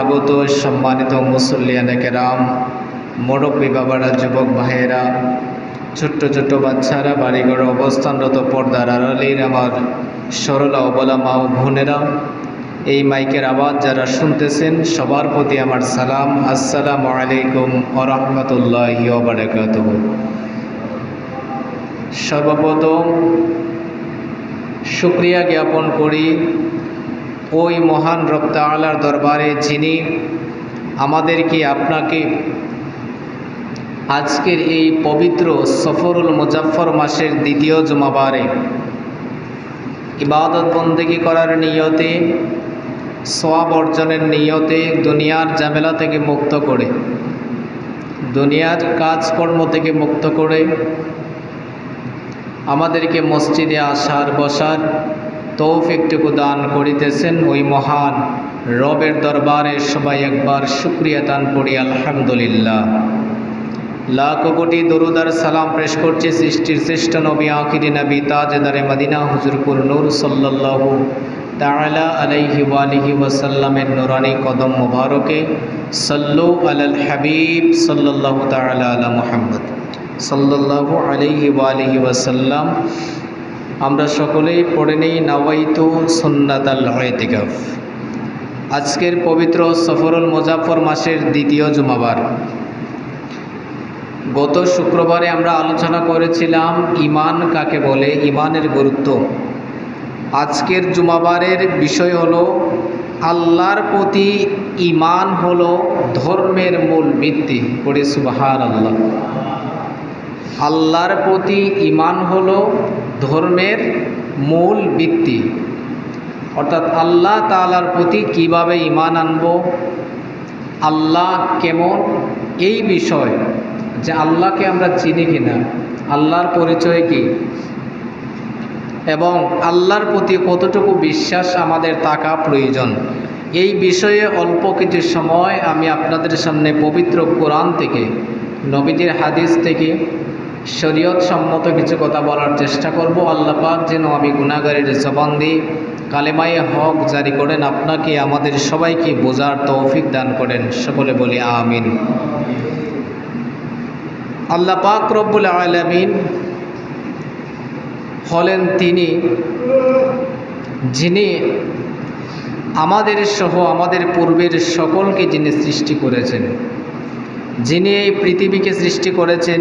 আগত সম্মানিত মুসল্লিয়ানে কেরাম, মুরব্বী বাবারা, যুবক ভাইয়েরা, ছোট্ট ছোট্ট বাচ্চারা, বাড়িঘরে অবস্থানরত পর্দার আড়ালির আমার সরলা অবলা মা ও বোনেরা, এই মাইকের আওয়াজ যারা শুনতেছেন, সবার প্রতি আমার সালাম, আসসালামু আলাইকুম ওরহমতুল্লাহ বারাকাত সর্বপ্রথম শুক্রিয়া জ্ঞাপন করি ওই মহান রপ্তা আলার দরবারে যিনি আমাদেরকে আপনাকে আজকের এই পবিত্র সফরুল মুজাফর মাসের দ্বিতীয় জুমাবারে ইবাদত বন্দেগী করার নিয়তে সোয়াব অর্জনের নিয়তে দুনিয়ার ঝামেলা থেকে মুক্ত করে, দুনিয়ার কাজকর্ম থেকে মুক্ত করে, আমাদেরকে মসজিদে আসার, বসার তৌফিকটুকু দান করিতেছেন ওই মহান রবের দরবারে সবাই একবার শুক্রিয়া দান করি, আলহামদুলিল্লাহ। লাখ কোটি দরুদার সালাম পেশ করছে সৃষ্টির শ্রেষ্ঠ নবী, আখিরি নবী, তাজদারে মদিনা, হুজুরপুর নূর সাল্লাল্লাহু তাআলা আলাইহি ওয়ালিহি ওয়াসাল্লামের নুরানি কদম মুবারকে। সাল্লু আলাল হাবিব সাল্লাল্লাহু তাআলা আলা মুহাম্মদ। সাল্লাল্লাহু আলাইহি ওয়ালিহি ওয়াসাল্লাম আমরা সকলেই পড়ে নেই নাওয়াইতু সুন্নাত আল ইতিকাফ। আজকের পবিত্র সফরুল মুজাফর মাসের দ্বিতীয় জুমাবার। গত শুক্রবারে আমরা আলোচনা করেছিলাম ইমান কাকে বলে ইমানের গুরুত্ব। আজকের জুমাবারের বিষয় হলো, আল্লাহর প্রতি ইমান হলো ধর্মের মূল ভিত্তি। পড়ে সুবাহার আল্লাহ আল্লাহর প্রতি ইমান হলো ধর্মের মূল ভিত্তি। অর্থাৎ আল্লাহ তালার প্রতি কীভাবে ইমান আনব? আল্লাহ কেমন? এই বিষয় যে আল্লাহকে আমরা চিনি কিনা, আল্লাহর পরিচয় কি? এবং আল্লাহর প্রতি কতটুকু বিশ্বাস আমাদের থাকা প্রয়োজন? এই বিষয়ে অল্প কিছু সময় আমি আপনাদের সামনে পবিত্র কোরআন থেকে, নবীজির হাদিস থেকে শরীয়ত সম্মত কিছু কথা বলার চেষ্টা করব। আল্লাহ পাক যেন আমি গুণাগারের জবান দিয়ে কালেমায়ে হক জারি করেন, আপনাকে, আমাদের সবাইকে বোঝার তৌফিক দান করেন। সকলে বলি আমিন। আল্লাহ পাক রব্বুল আলমিন হলেন তিনি, যিনি আমাদের সহ আমাদের পূর্বের সকলকে যিনি সৃষ্টি করেছেন, যিনি এই পৃথিবীকে সৃষ্টি করেছেন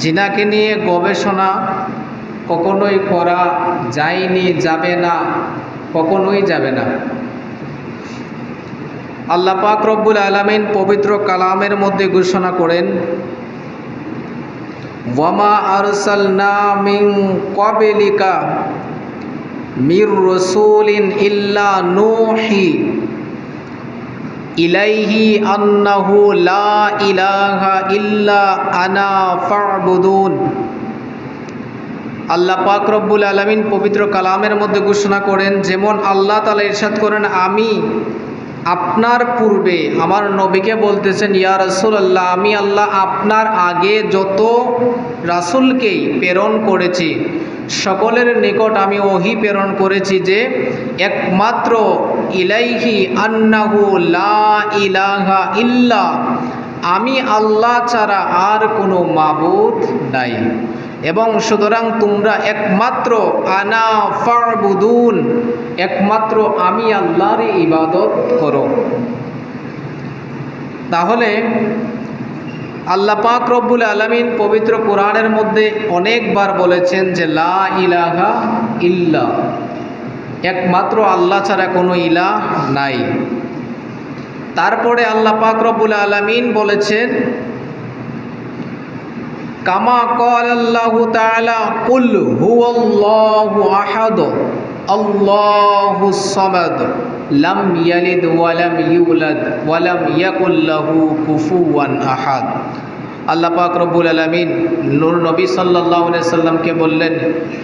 জিনাকে নিয়ে গবেষণা কখনোই করা যায়নি, যাবে না, কখনোই যাবে না। আল্লাহ পাক রব্বুল আলমিন পবিত্র কালামের মধ্যে ঘোষণা করেন, ওয়ামা আরসাল মিন কবেলিকা মির রসুলিন ইল্লা নুহি ইলাইহি আন্নাহু লা ইলাহা ইল্লা আনা ফা'বুদুন। আল্লাহ পাক রব্বুল আলমিন পবিত্র কালামের মধ্যে ঘোষণা করেন, যেমন আল্লাহ তালা ইরশাদ করেন, আমি আপনার পূর্বে আমার নবীকে বলতেছেন, ইয়া রাসুল আল্লাহ আমি আল্লাহ আপনার আগে যত রাসুলকেই প্রেরণ করেছি সকলের নিকট আমি ওহি প্রেরণ করেছি যে একমাত্র ইলাইহি আন্নাহু লা ইলাহা ইল্লা, আমি আল্লাহ ছাড়া আর কোনো মাবুদ নাই। এবং সুতরাং তোমরা একমাত্র আনা ফারবুদুন একমাত্র আমি আল্লাহর ইবাদত করো। তাহলে আল্লাহ পাক রব্বুল আলমিন পবিত্র কোরআনের মধ্যে অনেকবার বলেছেন যে লা ইলাহা ইল্লা, একমাত্র আল্লাহ ছাড়া কোনো ইলাহ নাই। তারপরে আল্লাহ পাক রব্বুল আলমিন বলেছেন, কামা কল আল্লাহ হুয়াল্লাহু আহাদ। আল্লাহু সামাদ লাম ইয়ালিদ ওয়ালাম ইউলাদ ওয়ালাম ইয়াকুল লাহু কুফুয়ান আহাদ আল্লাহ পাক রব্বুল আলমিন নূর নবী সাল্লাহ সাল্লামকে বললেন,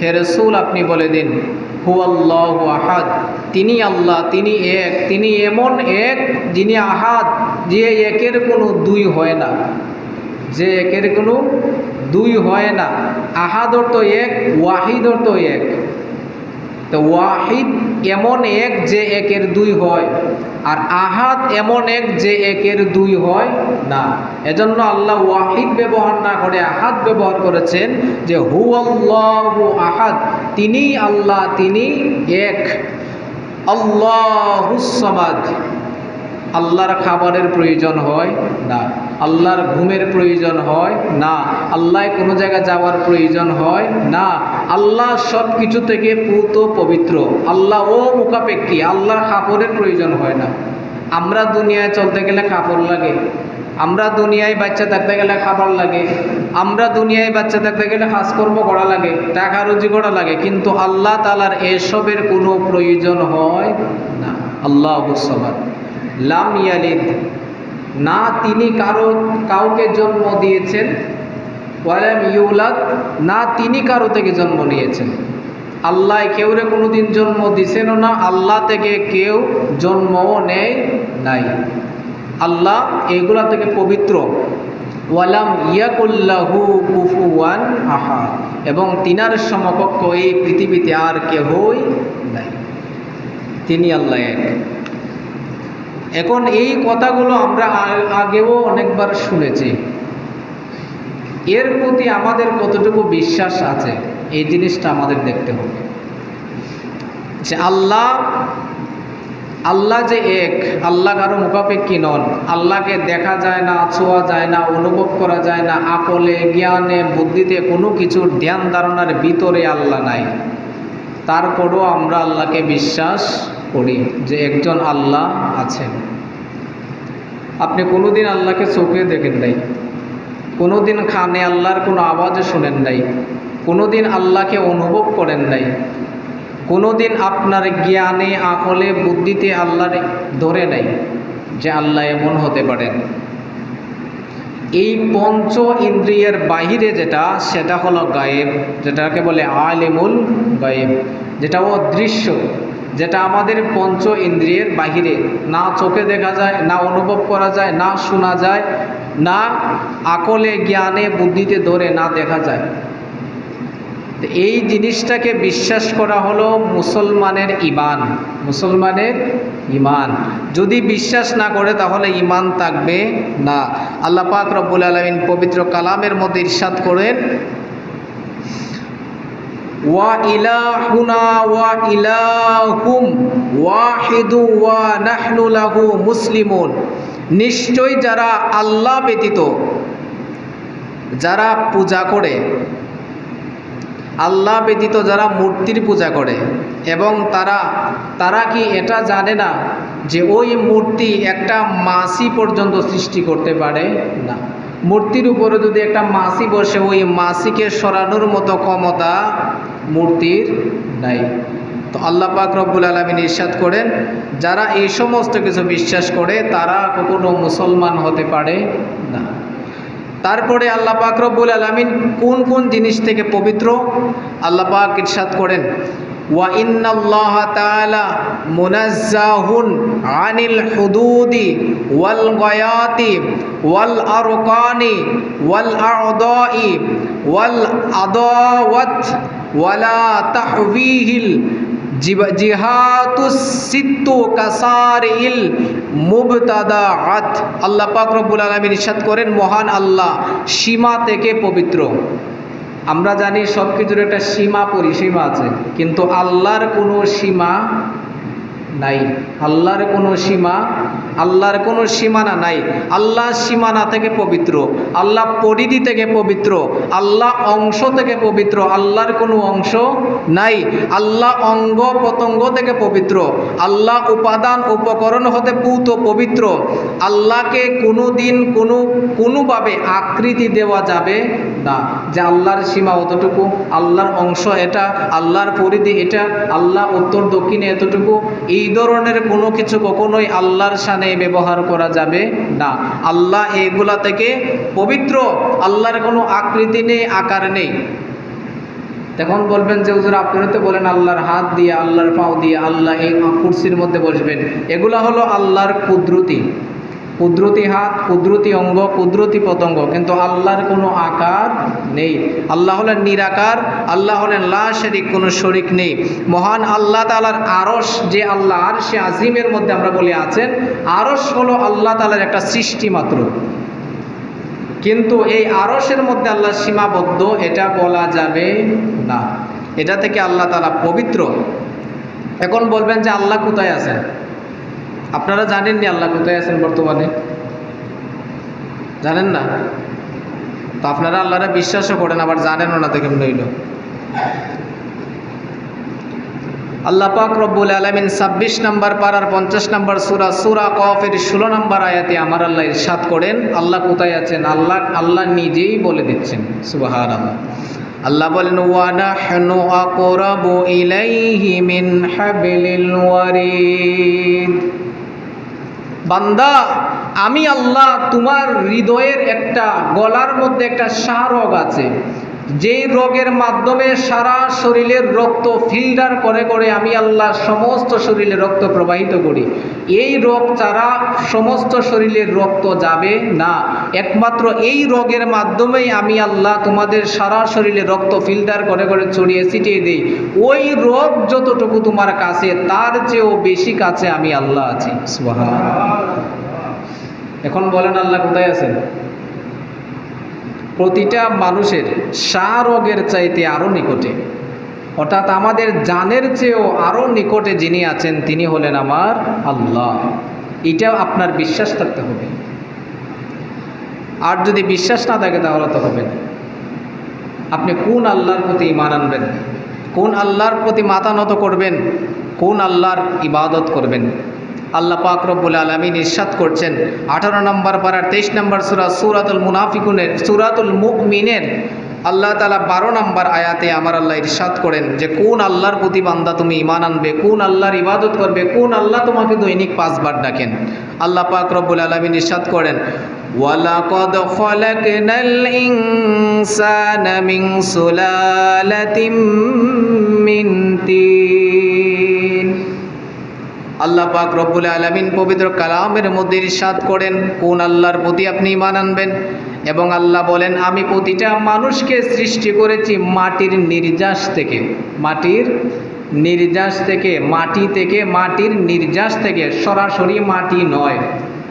হে রসুল, আপনি বলে দিন হু আল্লাহ আহাদ। তিনি আল্লাহ, তিনি এক, তিনি এমন এক, যিনি আহাদ, যে একের কোনো দুই হয় না। যে একের কোনো দুই হয় না। আহাদ অর্থ এক, ওয়াহিদ অর্থ এক। তো ওয়াহিদ এমন এক যে একের দুই হয়, আর আহাদ এমন এক যে একের দুই হয় না। এজন্য আল্লাহ ওয়াহিদ ব্যবহার না করে আহাদ ব্যবহার করেছেন যে হু আল্লাহ আহাদ তিনি আল্লাহ তিনি এক। আল্লাহ আল্লাহুসমাদ আল্লাহর খাবারের প্রয়োজন হয় না। আল্লাহর ঘুমের প্রয়োজন হয় না। আল্লাহ কোনো জায়গায় যাওয়ার প্রয়োজন হয় না। আল্লাহ সব কিছু থেকে পুত পবিত্র। আল্লাহ ও মুখাপেক্ষী। আল্লাহর কাপড়ের প্রয়োজন হয় না। আমরা দুনিয়ায় চলতে গেলে কাপড় লাগে। আমরা দুনিয়ায় বাচ্চা থাকতে গেলে খাবার লাগে। আমরা দুনিয়ায় বাচ্চা থাকতে গেলে কাজকর্ম করা লাগে, টাকা রুজি করা লাগে। কিন্তু আল্লাহ তালার এসবের কোনো প্রয়োজন হয় না। আল্লাহ সবার লাম ইয়ালিদ। না তিনি কারও, কাউকে জন্ম দিয়েছেন। ওয়ালাম ইউলাদ, না তিনি কারও থেকে জন্ম নিয়েছেন। আল্লাহ কেউরে কোনোদিন জন্ম দিছেনও না, আল্লাহ থেকে কেউ জন্মও নেয় নাই। আল্লাহ এগুলা থেকে পবিত্র। ওয়ালাম ইয়াকুল্লাহু কুফুয়ান আহা এবং তিনার সমকক্ষ এই পৃথিবীতে আর কেহই নাই। তিনি আল্লাহ এক। এখন এই কথাগুলো আমরা আগেও অনেকবার শুনেছি। এর প্রতি আমাদের কতটুকু বিশ্বাস আছে, এই জিনিসটা আমাদের দেখতে হবে। যে আল্লাহ আল্লাহ যে এক, আল্লাহ কারও মুখাপেক্ষী নন। আল্লাহকে দেখা যায় না, ছোঁয়া যায় না, অনুভব করা যায় না, আকলে, জ্ঞানে, বুদ্ধিতে কোনো কিছুর ধ্যান ধারণার ভিতরে আল্লাহ নাই। তারপরও আমরা আল্লাহকে বিশ্বাস করি যে একজন আল্লাহ আছেন। আপনি কোনোদিন আল্লাহকে চোখে দেখেন নাই। কোনোদিন খানে আল্লাহর কোনো আওয়াজে শোনেন নাই। কোনোদিন আল্লাহকে অনুভব করেন নাই। কোনোদিন আপনার জ্ঞানে আকলে বুদ্ধিতে আল্লাহর ধরে নাই যে আল্লাহ এমন হতে পারেন। এই পঞ্চ ইন্দ্রিয়ের বাহিরে যেটা, সেটা হলো গায়েব, যেটাকে বলে আলিমুল গায়েব, যেটা অদৃশ্য। যেটা আমাদের পঞ্চ ইন্দ্রিয়ের বাহিরে। না চোখে দেখা যায়, না অনুভব করা যায়, না শোনা যায়, না আকলে, জ্ঞানে, বুদ্ধিতে ধরে না দেখা যায়। এই জিনিসটাকে বিশ্বাস করা হলো মুসলমানের ইমান মুসলমানের ইমান যদি বিশ্বাস না করে, তাহলে ইমান থাকবে না। আল্লাহ পাক রব্বুল আলমিন পবিত্র কালামের মধ্যে ইরশাদ করেন ওয়াহিদু ওয়া নিশ্চয় যারা আল্লাহ ব্যতীত, যারা পূজা করে, আল্লাহ ব্যতীত যারা মূর্তির পূজা করে, এবং তারা তারা কি এটা জানে না যে ওই মূর্তি একটা মাসি পর্যন্ত সৃষ্টি করতে পারে? না। মূর্তির উপরে যদি একটা মাসি বসে, ওই মাসিকে সরানোর মতো ক্ষমতা মূর্তির নাই। তো আল্লাহ পাক রব্বুল আলমিন ইরশাদ করেন, যারা এই সমস্ত কিছু বিশ্বাস করে, তারা কখনো মুসলমান হতে পারে না। তারপরে আল্লাহ পাক রব্বুল আলমিন কোন কোন জিনিস থেকে পবিত্র? আল্লাহ পাক ইরশাদ করেন ওয়াল আরকানি ওয়াল আ'দাই ওয়াল আদাওয়াত ওয়ালা তাহওয়িহিল জিব- জিহাতুস সিত্তু কাসারিল আল্লাহ পাক রব্বুল আলামিন ইরশাদ করেন, মহান আল্লাহ সীমা থেকে পবিত্র। আমরা জানি সব কিছুর একটা সীমা পরিসীমা আছে কিন্তু আল্লাহর কোনো সীমা নাই। আল্লাহর কোনো সীমা, আল্লাহর কোনো সীমানা নাই। আল্লাহ সীমানা থেকে পবিত্র। আল্লাহ পরিধি থেকে পবিত্র। আল্লাহ অংশ থেকে পবিত্র। আল্লাহর কোনো অংশ নাই। আল্লাহ অঙ্গ পতঙ্গ থেকে পবিত্র। আল্লাহ উপাদান, উপকরণ হতে পূত পবিত্র। আল্লাহকে কোনো দিন কোনো, কোনোভাবে আকৃতি দেওয়া যাবে না। যে আল্লাহর সীমা অতটুকু, আল্লাহর অংশ এটা, আল্লাহর পরিধি এটা, আল্লাহ উত্তর দক্ষিণে এতটুকু, এই ধরনের কোনো কিছু কখনোই আল্লাহর সানে ব্যবহার করা যাবে না। আল্লাহ এগুলা থেকে পবিত্র, আল্লাহর কোনো আকৃতি নেই, আকার নেই। তখন বলবেন যে, হুজুর আপনি তো বলেন আল্লাহর হাত দিয়ে, আল্লাহর পাও দিয়ে, আল্লাহ এই কুর্সির মধ্যে বসবেন। এগুলা হলো আল্লাহর কুদরতি। কুদরতি হাত, কুদরতি অঙ্গ, কুদরতি পতঙ্গ। কিন্তু আল্লাহর কোনো আকার নেই। আল্লাহ হলেন নিরাকার, আল্লাহ হলেন লা শরিক, কোনো শরিক নেই। মহান আল্লাহ তালার আরস যে আল্লাহ আর সে আজিমের মধ্যে আমরা বলে আছেন আরস হলো আল্লাহ তালার একটা সৃষ্টি মাত্র। কিন্তু এই আরসের মধ্যে আল্লাহ সীমাবদ্ধ, এটা বলা যাবে না। এটা থেকে আল্লাহ তালা পবিত্র। এখন বলবেন যে আল্লাহ কোথায় আছেন? আপনারা জানেননি আল্লাহ কোথায় আছেন বর্তমানে? জানেন না? তো আপনারা আল্লাহরা বিশ্বাসও করেন, আবার জানেনও না কেমন রইল আল্লাহ পাক রব্বুল আলমিন ছাব্বিশ নম্বর পাড়ার পঞ্চাশ নম্বর সুরা সুরা কফের ষোলো নম্বর আয়াতে আমার আল্লাহ ইরশাদ করেন, আল্লাহ কোথায় আছেন? আল্লাহ আল্লাহ নিজেই বলে দিচ্ছেন সুবাহার আল্লাহ আল্লাহ বলেন ওয়ানাহনু আকরাবু ইলাইহি মিন হাবলিল ওয়ারিদ। বান্দা আমি আল্লাহ তোমার হৃদয়ের একটা গলার মধ্যে একটা সারগ আছে। যেই রোগের মাধ্যমে সারা শরীরের রক্ত ফিল্টার করে করে আমি আল্লাহ সমস্ত শরীরে রক্ত প্রবাহিত করি, এই রোগ ছাড়া সমস্ত শরীরের রক্ত যাবে না। একমাত্র এই রোগের মাধ্যমেই আমি আল্লাহ তোমাদের সারা শরীরে রক্ত ফিল্টার করে করে ছড়িয়ে ছিটিয়ে দিই। ওই রোগ যতটুকু তোমার কাছে, তার চেয়েও বেশি কাছে আমি আল্লাহ আছি। এখন বলেন আল্লাহ কোথায় আছেন? প্রতিটা মানুষের সা রোগের চাইতে আরও নিকটে। অর্থাৎ আমাদের জানের চেয়েও আরও নিকটে যিনি আছেন, তিনি হলেন আমার আল্লাহ। এটাও আপনার বিশ্বাস থাকতে হবে। আর যদি বিশ্বাস না থাকে, তাহলে তো হবে না। আপনি কোন আল্লাহর প্রতি ইমান আনবেন? কোন আল্লাহর প্রতি মাথা নত করবেন? কোন আল্লাহর ইবাদত করবেন? আল্লাহ পাক রব্বুল আলমিন ইরশাদ করছেন। আঠারো নম্বর পাড়ার তেইশ নম্বর সুরা সুরাতুল মুনাফিকুনের, সুরাতুল মুকমিনের আল্লাহ তালা বারো নম্বর আয়াতে আমার আল্লাহ ইরশাদ করেন যে, কোন আল্লাহর প্রতি বান্দা তুমি ইমান আনবে, কোন আল্লাহর ইবাদত করবে, কোন আল্লাহ তোমাকে দৈনিক পাঁচবার ডাকেন। আল্লাহ পাক রব্বুল আলমিন ইরশাদ করেন সুলালাতিম মিন তিন। আল্লাহ পাক রব্বুল আলমিন পবিত্র কালামের মধ্যে ইরশাদ করেন, কোন আল্লাহর প্রতি আপনি ইমান আনবেন? এবং আল্লাহ বলেন, আমি প্রতিটা মানুষকে সৃষ্টি করেছি মাটির নির্যাস থেকে, মাটির নির্যাস থেকে, মাটি থেকে, মাটির নির্যাস থেকে, সরাসরি মাটি নয়,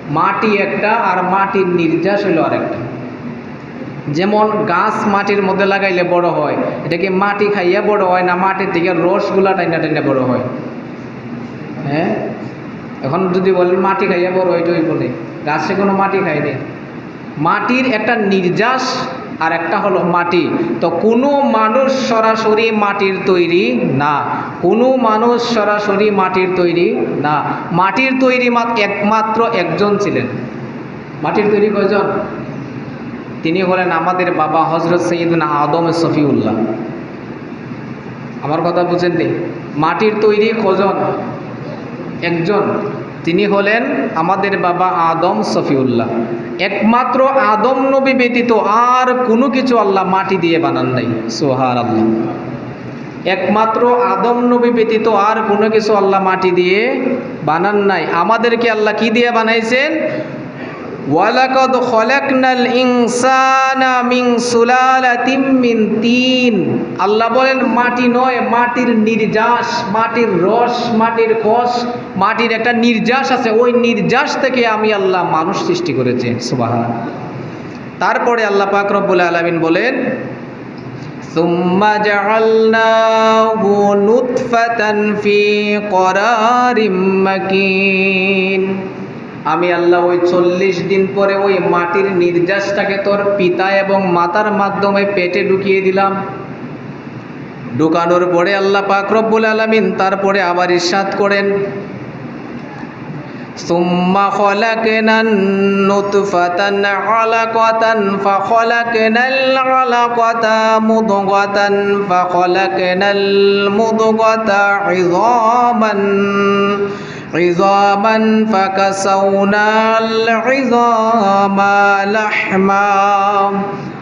মাটি একটা আর মাটির নির্যাস হলো আরেকটা। যেমন গাছ মাটির মধ্যে লাগাইলে বড় হয়, এটাকে মাটি খাইয়া বড় হয় না, মাটির থেকে রসগুলা টাইনা টাইনা বড় হয়। হ্যাঁ? এখন যদি বলেন মাটি খাইয়া বড় হয় ওই বলে গাছে কোনো মাটি খায়নি মাটির একটা নির্যাস আর একটা হলো মাটি। তো কোনো মানুষ সরাসরি মাটির তৈরি না। কোনো মানুষ সরাসরি মাটির তৈরি না। মাটির তৈরি একমাত্র একজন ছিলেন। মাটির তৈরি কয়জন? তিনি হলেন আমাদের বাবা হজরত সৈয়দুল আদম সফিউল্লাহ আমার কথা বুঝেননি? মাটির তৈরি কজন? একজন। তিনি হলেন আমাদের বাবা আদম সফিউল্লাহ একমাত্র আদম নবী ব্যতীত আর কোনো কিছু আল্লাহ মাটি দিয়ে বানান নাই। সোহার আল্লাহ একমাত্র আদম নবী ব্যতীত আর কোনো কিছু আল্লাহ মাটি দিয়ে বানান নাই। আমাদেরকে আল্লাহ কি দিয়ে বানাইছেন? ওয়ালাকদ খলাকনাল ইনসানা মিন সুলালাতিম মিন তিন। আল্লাহ বলেন, মাটি নয়, মাটির নির্যাস, মাটির রস, মাটির কষ, মাটির একটা নির্যাস আছে। ওই নির্যাস থেকে আমি আল্লাহ মানুষ সৃষ্টি করেছি সুবাহা তারপরে আল্লাহ পাক রব্বুল আলামিন বলেন, সুম্মা জাআলনাহু নুতফাতান ফি করারিম মাকিন। আমি আল্লাহ ওই চল্লিশ দিন পরে ওই মাটির নির্যাসটাকে তোর পিতা এবং মাতার মাধ্যমে পেটে ঢুকিয়ে দিলাম। ঢুকানোর পরে আল্লাহ পাকরব বলে আলমিন তারপরে আবার ইস্বাদ করেন। ثم خلقنا النطفة علقة فخلقنا العلقة مضغة فخلقنا المضغة عظاما عظاما فكسونا العظام لحما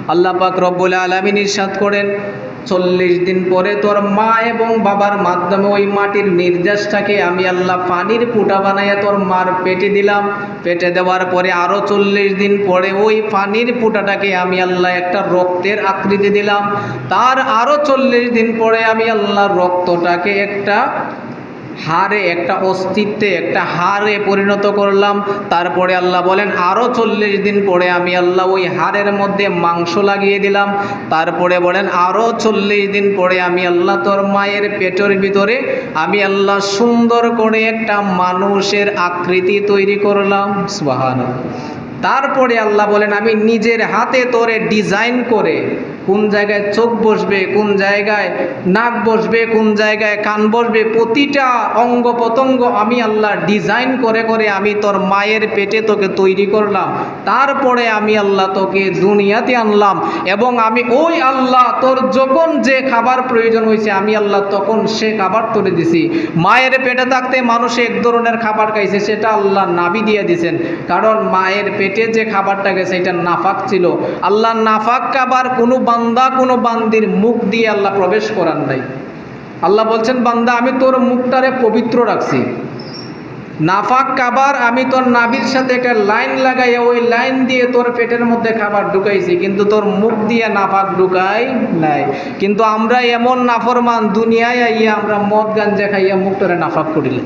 আল্লাহ পাক রব্বুল আলমিন ইরশাদ করেন চল্লিশ দিন পরে তোর মা এবং বাবার মাধ্যমে ওই মাটির নির্যাসটাকে আমি আল্লাহ পানির ফুটা বানাইয়া তোর মার পেটে দিলাম। পেটে দেওয়ার পরে আরও চল্লিশ দিন পরে ওই পানির ফুটাটাকে আমি আল্লাহ একটা রক্তের আকৃতি দিলাম। তার আরও চল্লিশ দিন পরে আমি আল্লাহ রক্তটাকে একটা হারে একটা অস্তিত্বে, একটা হারে পরিণত করলাম। তারপরে আল্লাহ বলেন আরও চল্লিশ দিন পরে আমি আল্লাহ ওই হারের মধ্যে মাংস লাগিয়ে দিলাম। তারপরে বলেন আরও চল্লিশ দিন পরে আমি আল্লাহ তোর মায়ের পেটের ভিতরে, আমি আল্লাহ সুন্দর করে একটা মানুষের আকৃতি তৈরি করলাম। সুবাহান তারপরে আল্লাহ বলেন, আমি নিজের হাতে তোরে ডিজাইন করে কোন জায়গায় চোখ বসবে, কোন জায়গায় নাক বসবে, কোন জায়গায় কান বসবে, প্রতিটা অঙ্গ প্রত্যঙ্গ আমি আল্লাহ ডিজাইন করে করে আমি তোর মায়ের পেটে তোকে তৈরি করলাম। তারপরে আমি আল্লাহ তোকে দুনিয়াতে আনলাম এবং আমি ওই আল্লাহ তোর যখন যে খাবার প্রয়োজন হয়েছে, আমি আল্লাহ তখন সে খাবার তুলে দিছি। মায়ের পেটে থাকতে মানুষ এক ধরনের খাবার খাইছে, সেটা আল্লাহ নাবি দিয়ে দিছেন। কারণ মায়ের পেটে যে খাবারটা গেছে, এটা নাফাক ছিল। আল্লাহ নাফাক খাবার কোনো বান্দা, কোনো বান্দির মুখ দিয়ে আল্লাহ প্রবেশ করার নাই। আল্লাহ বলছেন, বান্দা, আমি তোর মুখটারে পবিত্র রাখছি। নাফাক খাবার আমি তোর নাভির সাথে একটা লাইন লাগাইয়া ওই লাইন দিয়ে তোর পেটের মধ্যে খাবার ঢুকাইছি, কিন্তু তোর মুখ দিয়ে নাফাক ঢুকাই নাই। কিন্তু আমরা এমন নাফরমান, দুনিয়ায় আইয়া আমরা মদ গাঞ্জা খাইয়া মুখটারে নাফাক করিলে।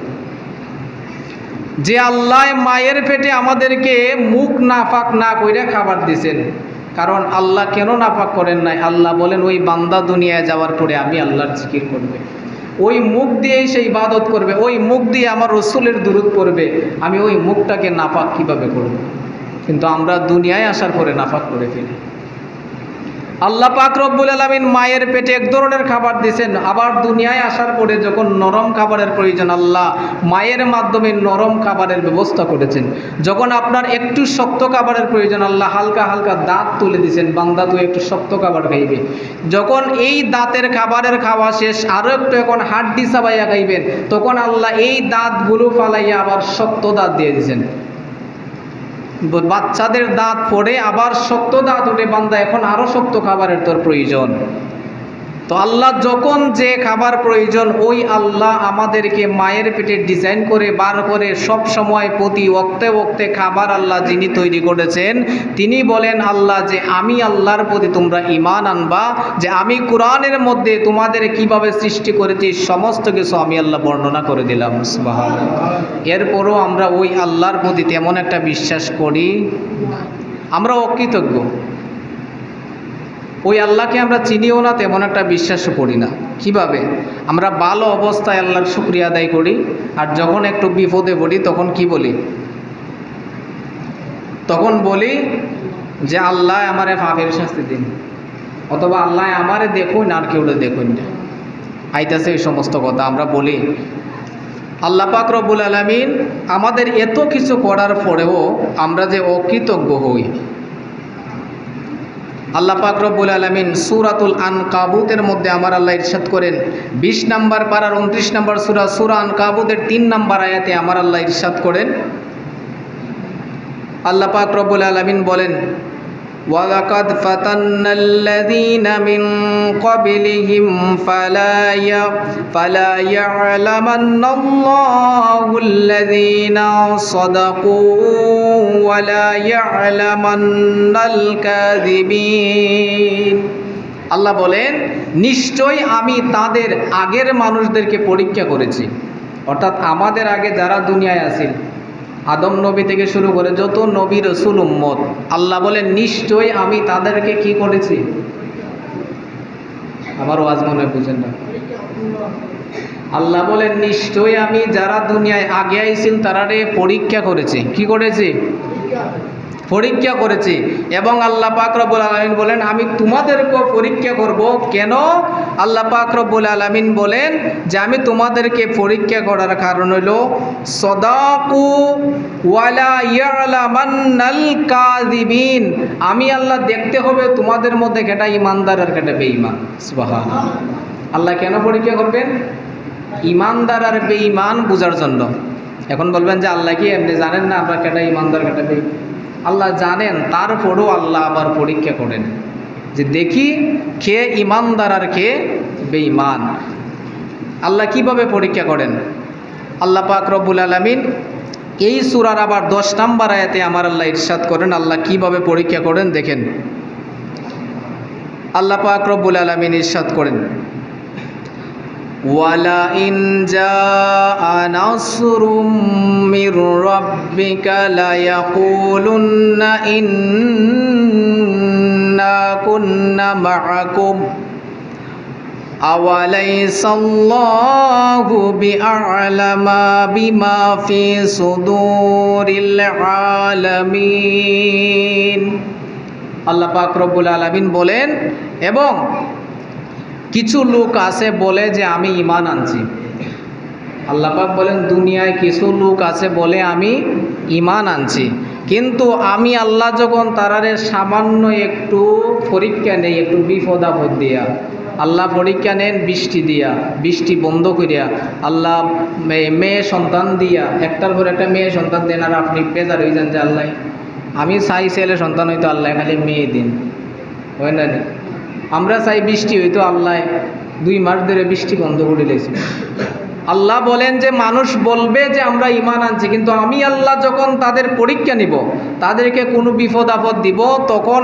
যে আল্লাহ মায়ের পেটে আমাদেরকে মুখ নাফাক না কইরা খাবার দিছেন। কারণ আল্লাহ কেন নাফাক করেন নাই? আল্লাহ বলেন, ওই বান্দা দুনিয়ায় যাওয়ার পরে আমি আল্লাহর জিকির করবে। ওই মুখ দিয়েই সেই ইবাদত করবে। ওই মুখ দিয়ে আমার রসুলের দূরত করবে আমি ওই মুখটাকে নাফাক কীভাবে করব? কিন্তু আমরা দুনিয়ায় আসার পরে নাফাক করে ফেলি। আল্লাহ পাক রব্বুল আলমিন মায়ের পেটে এক ধরনের খাবার দিয়েছেন। আবার দুনিয়ায় আসার পরে যখন নরম খাবারের প্রয়োজন, আল্লাহ মায়ের মাধ্যমে নরম খাবারের ব্যবস্থা করেছেন। যখন আপনার একটু শক্ত খাবারের প্রয়োজন, আল্লাহ হালকা হালকা দাঁত তুলে দিয়েছেন। বান্দা তুই একটু শক্ত খাবার খাইবে। যখন এই দাঁতের খাবারের খাওয়া শেষ আরও একটু এখন হাড্ডি চাবাইয়া খাইবেন, তখন আল্লাহ এই দাঁতগুলো ফালাইয়া আবার শক্ত দাঁত দিয়ে দিয়েছেন। বাচ্চাদের দাঁত পড়ে আবার শক্ত দাঁত উঠে বান্দা এখন আরও শক্ত খাবারের তোর প্রয়োজন। তো আল্লাহ যখন যে খাবার প্রয়োজন, ওই আল্লাহ আমাদেরকে মায়ের পেটে ডিজাইন করে বার করে সব সময় প্রতি ওক্তে ওক্তে খাবার আল্লাহ যিনি তৈরি করেছেন, তিনি বলেন, আল্লাহ, যে আমি আল্লাহর প্রতি তোমরা ইমান আনবা, যে আমি কোরআনের মধ্যে তোমাদের কীভাবে সৃষ্টি করেছি, সমস্ত কিছু আমি আল্লাহ বর্ণনা করে দিলাম। এরপরও আমরা ওই আল্লাহর প্রতি তেমন একটা বিশ্বাস করি আমরা অকৃতজ্ঞ। ওই আল্লাহকে আমরা চিনিও না, তেমন একটা বিশ্বাসও করি না। কীভাবে? আমরা ভালো অবস্থায় আল্লাহর শুক্রিয়া আদায় করি, আর যখন একটু বিপদে পড়ি, তখন কি বলি? তখন বলি যে, আল্লাহ আমারে পাপের শাস্তি দিন। অথবা, আল্লাহ আমারে দেখুন, আর কেউ দেখুন না। আইতাছে এই সমস্ত কথা। আমরা বলি, আল্লাহ পাক রব্বুল আলমিন আমাদের এত কিছু করার পরেও আমরা যে অকৃতজ্ঞ হই। আল্লাহ পাক রব্বুল আলমিন সুরাতুল আন কাবুতের মধ্যে আমার আল্লাহ ইরশাদ করেন, বিশ নাম্বার পাড়ার উনত্রিশ নাম্বার সুরা সুরা আন কাবুতের তিন নাম্বার আয়াতে আমার আল্লাহ ইরশাদ করেন। আল্লাহ পাক রব্বুল আলমিন বলেন وَلَقَدْ فَتَنَّا الَّذِينَ مِن قَبْلِهِمْ فَلَا ي... فَلَا يَعْلَمَنَّ اللَّهُ الَّذِينَ صَدَقُوا وَلَا يَعْلَمَنَّ الْكَاذِبِينَ আল্লাহ বলেন নিশ্চয় আমি তাদের আগের মানুষদেরকে পরীক্ষা করেছি অর্থাৎ আমাদের আগে যারা দুনিয়ায় আছেন আদম নবী থেকে শুরু করে যত নবী রসুল উম্মত, আল্লাহ বলেন নিশ্চয় আমি তাদেরকে কি করেছি? আমার ওয়াজ মনে বুঝেন না। আল্লাহ বলে নিশ্চয় আমি যারা দুনিয়ায় আগে আইছিল তারারে পরীক্ষা করেছি। কি করেছি? পরীক্ষা করেছি এবং আল্লাহ পাক রব্বুল আলমিন বলেন, আমি তোমাদেরকেও পরীক্ষা করব। কেন? আল্লাহ পাক রব্বুল আলমিন বলেন যে, আমি তোমাদেরকে পরীক্ষা করার কারণ হলো সদাকু কাযিবিন। আমি আল্লাহ দেখতে হবে তোমাদের মধ্যে কেটা ইমানদার আর কেটা বেঈমান। আল্লাহ কেন পরীক্ষা করবেন? ইমানদার আর বেঈমান বোঝার জন্য। এখন বলবেন যে, আল্লাহ কি এমনি জানেন না আমরা কেটা ইমানদার, কেটা বেঈমান? আল্লাহ জানেন, তারপরও আল্লাহ আবার পরীক্ষা করেন। যে দেখি কে ইমানদার আর কে বেঈমান। আল্লাহ কীভাবে পরীক্ষা করেন? আল্লাহ পাক রব্বুল আলমিন এই সুরার আবার দশ নাম্বার আয়াতে আমার আল্লাহ ইরশাদ করেন, আল্লাহ কীভাবে পরীক্ষা করেন দেখেন। আল্লাহ পাক রব্বুল আলমিন ইরশাদ করেন। ولئن جاء نصر من ربك ليقولن إنا كنا معكم أوليس الله بأعلم بما في صدور العالمين আল্লাহ পাক রব্বুল আলামিন বলেন এবং কিছু লোক আছে বলে যে আমি ইমান আনছি। আল্লাহ পাক বলেন, দুনিয়ায় কিছু লোক আছে বলে আমি ইমান আনছি। কিন্তু আমি আল্লাহ যখন তারারে সামান্য একটু পরীক্ষা নেই, একটু বিপদ আপদ দিয়া, আল্লাহ পরীক্ষা নেন বৃষ্টি দিয়া, বৃষ্টি বন্ধ করিয়া, আল্লাহ মেয়ে সন্তান দিয়া, একটার পর একটা মেয়ে সন্তান দেন আর আপনি বেজার হয়ে যান যে আল্লাহ। আমি চাই ছেলে সন্তান হইতো আল্লাহ খালি মেয়ে দিন। হয় না? আমরা চাই বৃষ্টি হইতো আল্লাহ দুই মাস ধরে বৃষ্টি বন্ধ করে দিয়েছি। আল্লাহ বলেন যে, মানুষ বলবে যে, আমরা ইমান আনছি, কিন্তু আমি আল্লাহ যখন তাদের পরীক্ষা নিব, তাদেরকে কোনো বিপদ আপদ দিব, তখন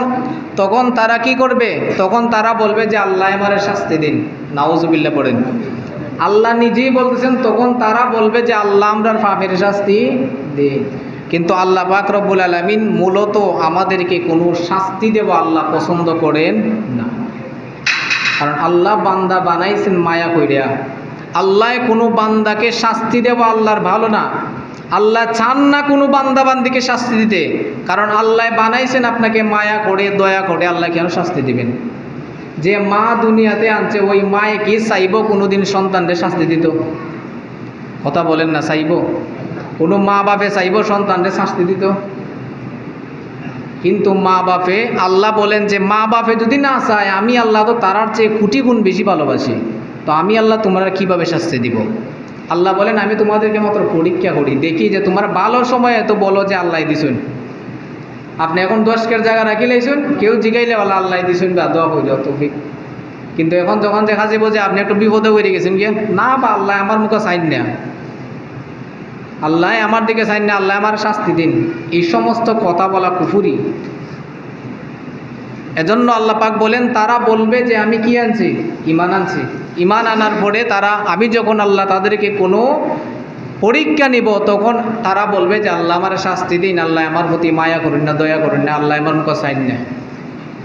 তখন তারা কি করবে? তখন তারা বলবে যে, আল্লাহ আমারে শাস্তি দিন। নাউজুবিল্লা পড়েন। আল্লাহ নিজেই বলতেছেন, তখন তারা বলবে যে, আল্লাহ আমরা পাপের শাস্তি দিন কিন্তু আল্লাহ পাক রব্বুল আলমিন মূলত আমাদেরকে কোনো শাস্তি দেব আল্লাহ পছন্দ করেন না। কারণ আল্লাহ বান্দা বানাইছেন মায়া কইরা। আল্লাহ কোনো বান্দাকে শাস্তি দেব আল্লাহর ভালো না। আল্লাহ চান না কোনো বান্দা বান্দিকে শাস্তি দিতে। কারণ আল্লাহ বানাইছেন আপনাকে মায়া করে, দয়া করে, আল্লাহ কেন শাস্তি দিবেন? যে মা দুনিয়াতে আনছে, ওই মায়ে কি চাইব কোনোদিন সন্তানদের শাস্তি দিত? কথা বলেন না, চাইব? কোনো মা বাপে চাইব সন্তানদের শাস্তি দিত? কিন্তু মা বাপে, আল্লাহ বলেন যে, মা বাপে যদি না চায়, আমি আল্লাহ তো তারার চেয়ে কোটি গুণ বেশি ভালোবাসি। তো আমি আল্লাহ তোমরা কীভাবে শাস্তি দিব? আল্লাহ বলেন, আমি তোমাদেরকে মাত্র পরীক্ষা করি, দেখি যে তোমার ভালো সময় তো বলো যে আল্লাহ দিছুন। আপনি এখন দশকের জায়গা রাখি লাইছুন, কেউ জিগাইলে বলে, আল্লাহ দিছুন বা দোয়া করি তৌফিক। কিন্তু এখন যখন দেখা যাব যে আপনি একটু বিপদে পড়ে গেছেন, গিয়ে, না বা আল্লাহ আমার মুখে সাইন না আল্লাহ আমার দিকে চাই না, আল্লাহ আমার শাস্তি দিন। এই সমস্ত কথা বলা কুফুরি। এজন্য আল্লাহ পাক বলেন, তারা বলবে যে আমি কি আনছি? ইমান আনছি। ইমান আনার পরে তারা, আমি যখন আল্লাহ তাদেরকে কোনো পরীক্ষা নিব, তখন তারা বলবে যে আল্লাহ আমার শাস্তি দিন, আল্লাহ আমার প্রতি মায়া করুন না, দয়া করুন না, আল্লাহ আমার মুখ সাইন না।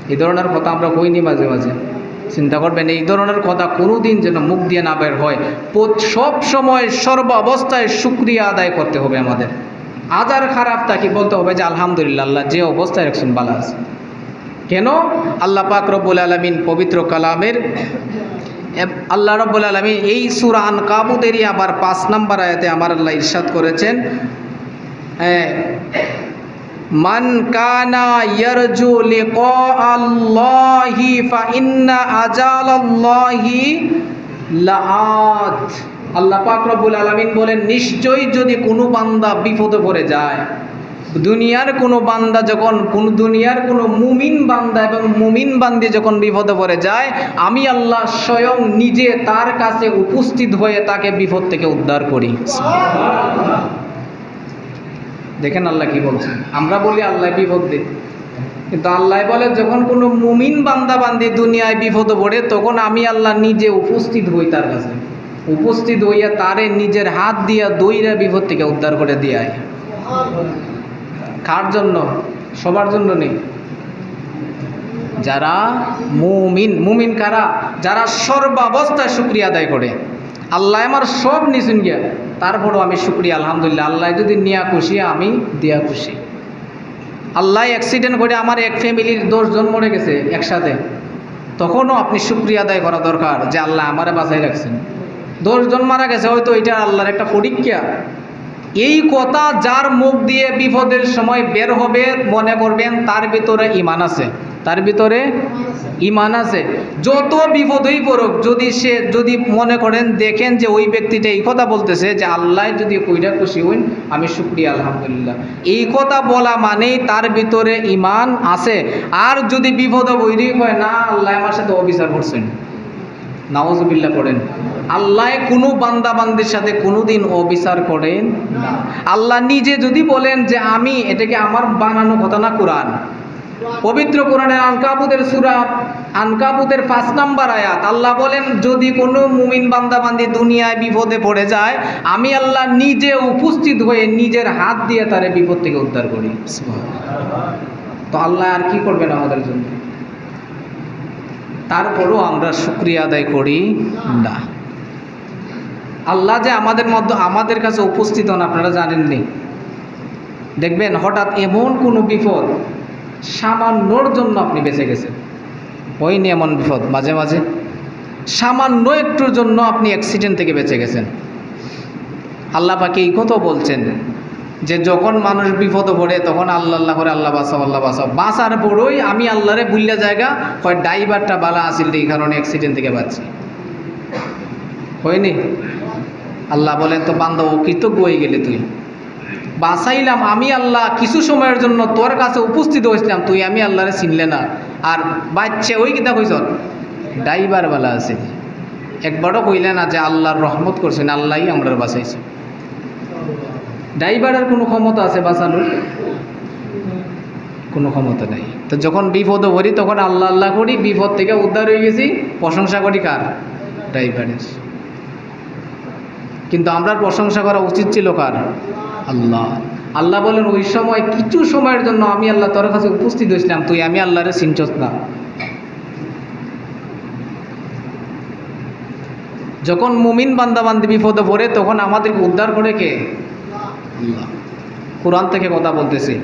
এই ধরনের কথা আমরা কইনি মাঝে মাঝে। চিন্তা করবেন, এই ধরনের কথা কোনো দিন যেন মুখ দিয়ে না বের হয়। সব সময় সর্ব অবস্থায় শুক্রিয়া আদায় করতে হবে আমাদের। আজার খারাপ তাকে বলতে হবে যে, আলহামদুলিল্লাহ, আল্লাহ যে অবস্থায় রাখছেন, ভালো আছে। কেন? আল্লাহ পাক রব্বুল আলমিন পবিত্র কালামের আল্লাহ রব্বুল আলমিন এই সুরান কাবুদেরই আবার পাঁচ নাম্বার আয়াতে আমার আল্লাহ ইরশাদ করেছেন। হ্যাঁ মান কানা ইয়ারজু লিকা আল্লাহি ফা ইন্না আজালাল্লাহি লাআত। আল্লাহ পাক রব্বুল আলামিন বলেন, নিশ্চয়ই যদি কোনো বান্দা বিপদে পড়ে যায়, দুনিয়ার কোনো বান্দা যখন, কোন দুনিয়ার কোনো মুমিন বান্দা এবং মুমিন বান্দি যখন বিপদে পড়ে যায়, আমি আল্লাহ স্বয়ং নিজে তার কাছে উপস্থিত হয়ে তাকে বিপদ থেকে উদ্ধার করি। দেখেন আল্লাহ কি বলছেন। আমরা বলি আল্লাহ বিপদ। দে কিন্তু আল্লাহ বলে, যখন কোনো মুমিন বান্দা বান্দি দুনিয়ায় বিপদ পড়ে, তখন আমি আল্লাহ নিজে উপস্থিত হই তার কাছে। উপস্থিত হইয়া তারে নিজের হাত দিয়া দইরা বিপদ থেকে উদ্ধার করে দিয়ে কার জন্য? সবার জন্য নেই। যারা মুমিন মুমিন কারা? যারা সর্বাবস্থায় শুক্রিয়া আদায় করে। আল্লাহ আমার সব নিছুন গিয়া। তারপরও আমি শুক্রিয়া, আলহামদুলিল্লাহ। আল্লাহ যদি নিয়া খুশি, আমি দিয়া খুশি। আল্লাহ অ্যাক্সিডেন্ট করে আমার এক ফ্যামিলির দশজন মরে গেছে একসাথে। তখনও আপনি শুক্রিয়া আদায় করা দরকার যে আল্লাহ আমারে বাঁচাই রাখছেন। দশজন মারা গেছে, হয়তো এটা আল্লাহর একটা পরীক্ষা। এই কথা যার মুখ দিয়ে বিপদের সময় বের হবে, মনে করবেন তার ভিতরে ইমান আছে। তার ভিতরে ইমান আছে। যত বিপদই পড়ুক, যদি সে, যদি মনে করেন, দেখেন যে ওই ব্যক্তিটা এই কথা বলতেছে যে আল্লাহ যদি কইরা খুশি হইন, আমি শুক্রিয়া, আলহামদুলিল্লাহ। এই কথা বলা মানেই তার ভিতরে ইমান আছে। আর যদি বিপদ বৈরি হয় না, আল্লাহ আমার সাথে অবিচার করছেন। নাওজবিল্লা করেন আল্লাহ কোনো বান্দা বান্দির সাথে কোনোদিন অবিচার করেন আল্লাহ নিজে যদি বলেন যে আমি এটাকে আমার বানানো কথা না কোরআন পবিত্র কোরআনের আনকাবুতের সুরা, আনকাবুতের পাঁচ নাম্বার আয়াত, আল্লাহ বলেন, যদি কোনো মুমিন বান্দা বান্দি দুনিয়ায় বিপদে পড়ে যায়, আমি আল্লাহ নিজে উপস্থিত হয়ে নিজের হাত দিয়ে তারে বিপদ থেকে উদ্ধার করি। তো আল্লাহ আর কি করবেন আমাদের জন্য? তারপরও আমরা শুক্রিয়া আদায় করি না। আল্লাহ যে আমাদের মধ্যে, আমাদের কাছে উপস্থিত হন, আপনারা জানেননি। দেখবেন হঠাৎ এমন কোনো বিপদ সামান্যর জন্য আপনি বেঁচে গেছেন। হয়নি এমন বিপদ, মাঝে মাঝে। সামান্য একটুর জন্য আপনি অ্যাক্সিডেন্ট থেকে বেঁচে গেছেন। আল্লাহ পাকে এই কথা বলছেন যে, যখন মানুষ বিপদে পড়ে, তখন আল্লাহ আল্লাহ করে আল্লাহ বাঁচাও আল্লাহ বাঁচাও। বাঁচার পরই আমি আল্লাহরে বুল্লা জায়গা, হয় ড্রাইভারটা বালা আসিল এই কারণে অ্যাক্সিডেন্ট থেকে বাঁচছি। হয়নি? আল্লাহ বলেন, তো বান্ধব কৃতজ্ঞ হয়ে গেলে তুই। বাঁচাইলাম, আমি আল্লাহ কিছু সময়ের জন্য তোর কাছে উপস্থিত হয়েছিলাম, তুই আমি আল্লাহরে চিনলে না। আর বাচ্চা, ওই কিতা কইস বালা আছে। একবারও কইলে না যে আল্লাহর রহমত করছেন, আল্লাহই আমরা বাঁচাইছে। ড্রাইভারের কোনো ক্ষমতা আছে বাঁচানোর? কোনো ক্ষমতা নাই। তো যখন বিপদে ভরি তখন আল্লাহ আল্লাহ করি, বিপদ থেকে উদ্ধার হয়ে গেছি। প্রশংসা করি কার? ড্রাইভারের। কিন্তু আমরা প্রশংসা করা উচিত ছিল কার? আল্লাহ। আল্লাহ বলেন ওই সময় কিছু সময়ের জন্য আমি আল্লাহ তোর কাছে উপস্থিত হয়েছিলাম। তুই আমি আল্লাহরে চিনছস না। যখন মুমিন বান্দা বান্দি বিপদে পড়ে তখন আমাদেরকে উদ্ধার করে কে? আল্লাহ। কোরআন থেকে কথা বলতেছি।